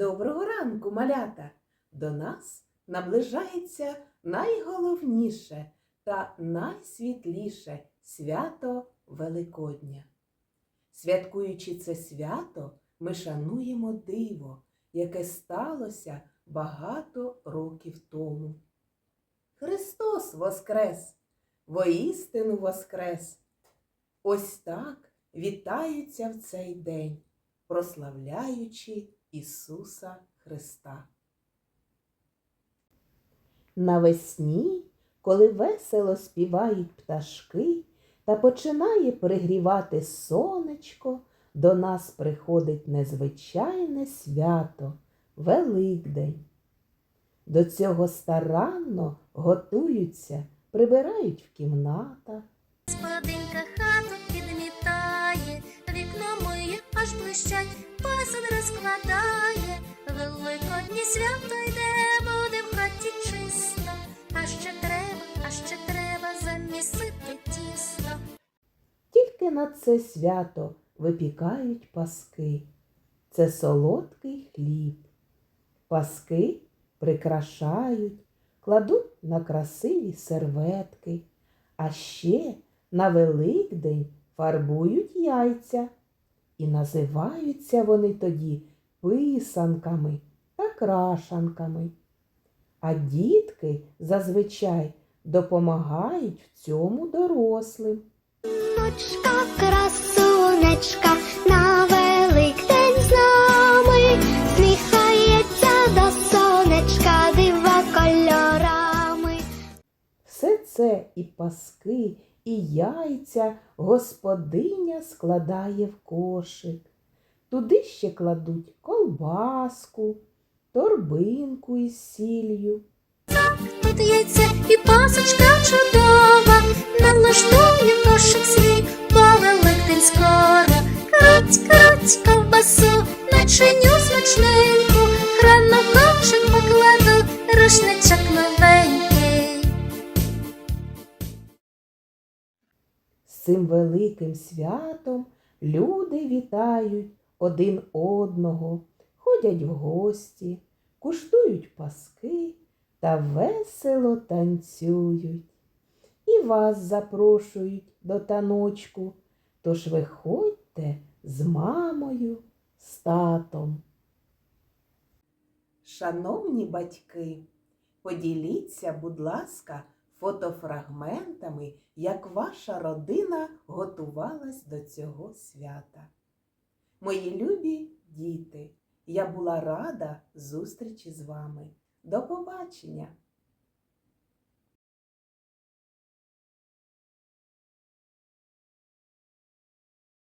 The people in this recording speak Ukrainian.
Доброго ранку, малята! До нас наближається найголовніше та найсвітліше свято Великодня. Святкуючи це свято, ми шануємо диво, яке сталося багато років тому. Христос Воскрес! Воістину Воскрес! Ось так вітаються в цей день, прославляючи Ісуса Христа. Навесні, коли весело співають пташки та починає пригрівати сонечко, до нас приходить незвичайне свято Великдень. До цього старанно готуються, прибирають в кімнатах, посуд розкладає. Великоднє свято йде, буде в хаті чисто. А ще треба, а ще треба замісити тісто. Тільки на це свято випікають паски. Це солодкий хліб. Паски прикрашають, кладуть на красиві серветки, а ще на Великдень фарбують яйця. І називаються вони тоді писанками та крашанками. А дітки зазвичай допомагають в цьому дорослим. Ночка, красунечка, на Великдень з нами, сміхається до сонечка, дива кольорами. Все це і паски, і яйця господиня складає в кошик. Туди ще кладуть колбаску, торбинку із сіллю. Тут яйце і пасочка чудова, налаштує кошик свій, бо Великдень скоро. Круть, круть ковбасу, начиню смачненьку, цим великим святом люди вітають один одного, ходять в гості, куштують паски та весело танцюють. І вас запрошують до таночку, тож виходьте з мамою, з татом. Шановні батьки, поділіться, будь ласка, фотофрагментами, як ваша родина готувалась до цього свята. Мої любі діти, я була рада зустрічі з вами. До побачення!